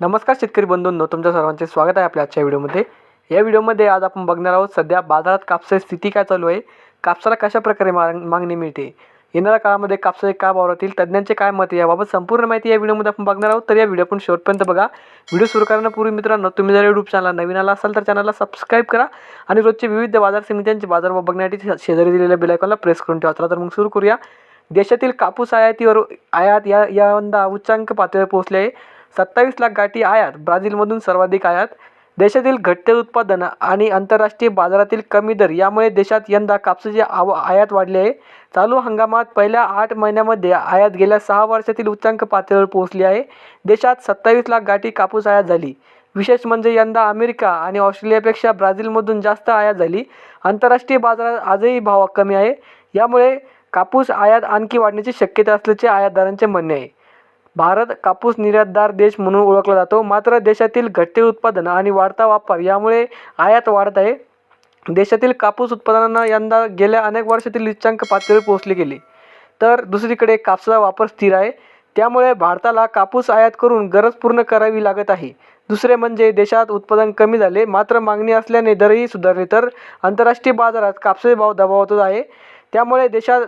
नमस्कार शेतकरी बंधूंनो तुमच्या सर्वांचे स्वागत आहे आपल्या आजच्या व्हिडिओमध्ये. या व्हिडिओमध्ये आज आपण बघणार आहोत सध्या बाजारात कापसाची स्थिती काय चालू आहे कापसाला कशा प्रकारे माग मागणी मिळते येणाऱ्या काळामध्ये कापसाचे काय भाव राहतील तज्ज्ञांचे काय मत याबाबत संपूर्ण माहिती या व्हिडिओमध्ये आपण बघणार आहोत. तर या व्हिडिओ पण शेवटपर्यंत बघा. व्हिडिओ सुरू करण्यापूर्वी मित्रांनो तुम्ही जर यूट्यूब चॅनल नवीन आला असाल तर चॅनलला सबस्क्राईब करा आणि रोजचे विविध बाजार समित्यांचे बाजारभाव बघण्यासाठी शेजारी दिलेल्या बिलायकॉनला प्रेस करून ठेवा. चला तर मग सुरू करूया. देशातील कापूस आयातीवर आयात या यंदा उच्चांक पातळीवर पोहोचले आहे. सत्तावीस लाख गाठी आयात ब्राझीलमधून सर्वाधिक आयात देशातील घटते उत्पादन आणि आंतरराष्ट्रीय बाजारातील कमी दर यामुळे देशात यंदा कापसाची आव आयात वाढली आहे. चालू हंगामात पहिल्या आठ महिन्यामध्ये आयात गेल्या सहा वर्षातील उच्चांक पातळीवर पोहोचली आहे. देशात सत्तावीस लाख गाठी कापूस आयात झाली. विशेष म्हणजे यंदा अमेरिका आणि ऑस्ट्रेलियापेक्षा ब्राझीलमधून जास्त आयात झाली. आंतरराष्ट्रीय बाजारात आजही भाव कमी आहे. यामुळे कापूस आयात आणखी वाढण्याची शक्यता असल्याचे आयातदारांचे म्हणणे आहे. भारत कापूस निर्यातदार देश म्हणून ओळखला जातो. मात्र देशातील घटते उत्पादन आणि वाढता वापर यामुळे आयात वाढत आहे. देशातील कापूस उत्पादनांना यंदा गेल्या अनेक वर्षातील उच्चांक पातळीवर पोहोचली गेले. तर दुसरीकडे कापसाचा वापर स्थिर आहे. त्यामुळे भारताला कापूस आयात करून गरज पूर्ण करावी लागत आहे. दुसरे म्हणजे देशात उत्पादन कमी झाले. मात्र मागणी असल्याने दरही सुधारले. तर आंतरराष्ट्रीय बाजारात कापसाचे भाव दबावतच आहे. त्यामुळे देशात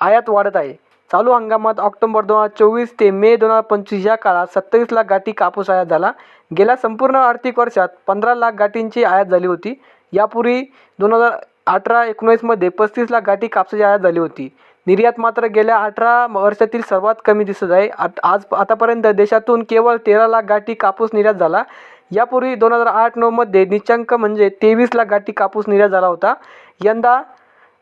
आयात वाढत आहे. चालू हंगामात ऑक्टोबर दोन हजार चोवीस ते मे दोन हजार पंचवीस या काळात सत्तावीस लाख गाठी कापूस आयात झाला. गेल्या संपूर्ण आर्थिक वर्षात पंधरा लाख गाठींची आयात झाली होती. यापूर्वी दोन हजार अठरा एकोणीसमध्ये पस्तीस लाख गाठी कापसाची आयात झाली होती. निर्यात मात्र गेल्या अठरा वर्षातील सर्वात कमी दिसत आहे. आत आज आतापर्यंत देशातून केवळ तेरा लाख गाठी कापूस निर्यात झाला. यापूर्वी दोन हजार आठ नऊमध्ये निचांक म्हणजे तेवीस लाख गाठी कापूस निर्यात झाला होता. यंदा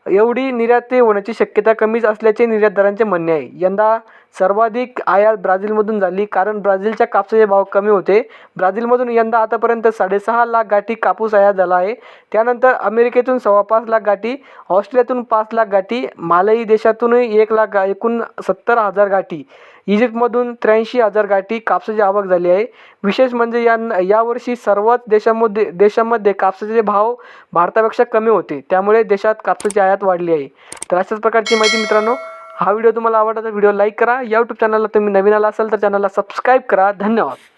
एवढी निर्यात होण्याची शक्यता कमीच असल्याचे निर्यातदारांचे म्हणणे आहे. यंदा सर्वाधिक आयात ब्राझीलमधून झाली कारण ब्राझीलच्या कापसाचे भाव कमी होते. ब्राझीलमधून यंदा आतापर्यंत साडेसहा लाख गाठी कापूस आयात झाला आहे. त्यानंतर अमेरिकेतून सव्वा पाच लाख गाठी ऑस्ट्रेलियातून पाच लाख गाठी मालई देशातूनही एक लाख गा एकूण सत्तर हजार गाठी. इजिप्तमधून त्र्याऐंशी हजार गाठी कापसाची आवक झाली आहे. विशेष म्हणजे या यावर्षी सर्वच देशामध्ये देशामध्ये कापसाचे भाव भारतापेक्षा कमी होते. त्यामुळे देशात कापसाची आयात वाढली आहे. तर अशाच प्रकारची माहिती मित्रांनो हा व्हिडिओ तुम्हाला आवडला तर व्हिडिओ लाईक करा. या यूट्यूब चॅनलला तुम्ही नवीन आला असाल तर चॅनलला सबस्क्राईब करा. धन्यवाद.